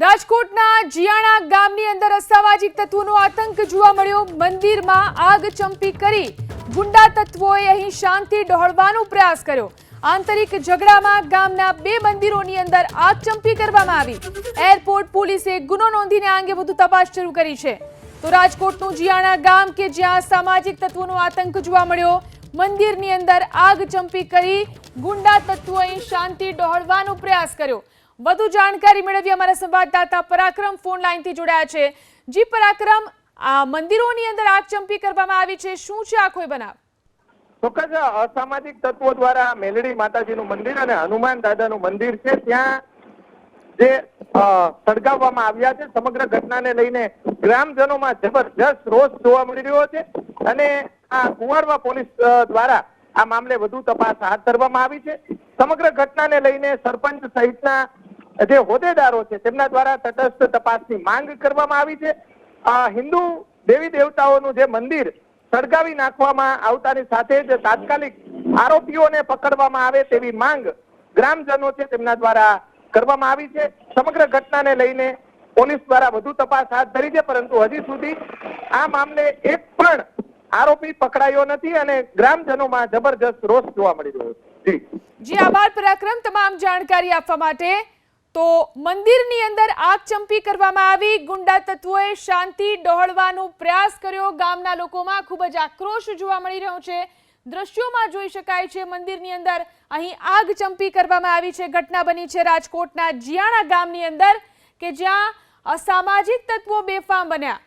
રાજકોટના જિયાણા ગામની અંદર અસામાજિક તત્વોનો આતંક જોવા મળ્યો. મંદિરમાં આગ ચંપી કરી ગુંડા તત્વોએ અહીં શાંતિ ડહોળવાનો પ્રયાસ કર્યો. આંતરિક ઝઘડામાં ગામના બે મંદિરોની અંદર આગ ચંપી કરવામાં આવી. એરપોર્ટ પોલીસે ગુનો નોંધીને આ અંગે વધુ તપાસ શરૂ કરી છે. તો રાજકોટનું જિયાણા ગામ કે જ્યાં સામાજિક તત્વોનો આતંક જોવા મળ્યો, મંદિરની અંદર આગ ચંપી કરી ગુંડા તત્વોએ શાંતિ ડહોળવાનો પ્રયાસ કર્યો. વધુ જાણકારી મેળવી અમારા સંવાદદાતા પરાક્રમ ફોન લાઈનથી જોડાયા છે. જી પરાક્રમ, આ મંદિરોની અંદર આગ ચંપી કરવામાં આવી છે. શું છે આખો કોઈ બનાવ? ચોક્કસ અસામાજિક તત્વો દ્વારા મેલડી માતાજીનું મંદિર અને હનુમાન દાદાનું મંદિર છે. ત્યાં જે સળગાવવામાં આવ્યા છે. સમગ્ર ઘટનાને લઈને ગ્રામજનોમાં જબરજસ્ત રોષ જોવા મળી રહ્યો છે અને આ કુંવારવા પોલીસ દ્વારા આ મામલે વધુ તપાસ હાથ ધરવામાં આવી છે. સમગ્ર ઘટનાને લઈને સરપંચ સહિતના જે હોદ્દેદારો છે, તેમના દ્વારા તટસ્થ તપાસની માંગ કરવામાં આવી છે. હિન્દુ દેવી દેવતાઓનું જે મંદિર સળગાવી નાખવામાં આવતાની સાથે જ તાત્કાલિક આરોપીઓને પકડવામાં આવે તેવી માંગ ગ્રામજનો છે, તેમના દ્વારા કરવામાં આવી છે. સમગ્ર ઘટનાને લઈને પોલીસ દ્વારા વધુ તપાસ હાથ ધરી છે, પરંતુ હજી સુધી આ મામલે એક પણ આરોપી પકડાયો નથી અને ગ્રામજનોમાં જબરજસ્ત રોષ જોવા મળી રહ્યો છે. જી, આભાર, પરાક્રમ. તમામ જાણકારી આપવા માટે તો મંદિરની અંદર આગ ચંપી કરવામાં આવી. ગુંડા તત્વોએ શાંતિ ડહોળવાનો પ્રયાસ કર્યો. ગામના લોકોમાં ખૂબ જ આક્રોશ જોવા મળી રહ્યો છે. દ્રશ્યોમાં જોઈ શકાય છે, મંદિરની અંદર અહીં આગ ચંપી કરવામાં આવી છે. ઘટના બની છે રાજકોટના જિયાણા ગામની અંદર, કે જ્યાં અસામાજિક તત્વો બેફામ બન્યા.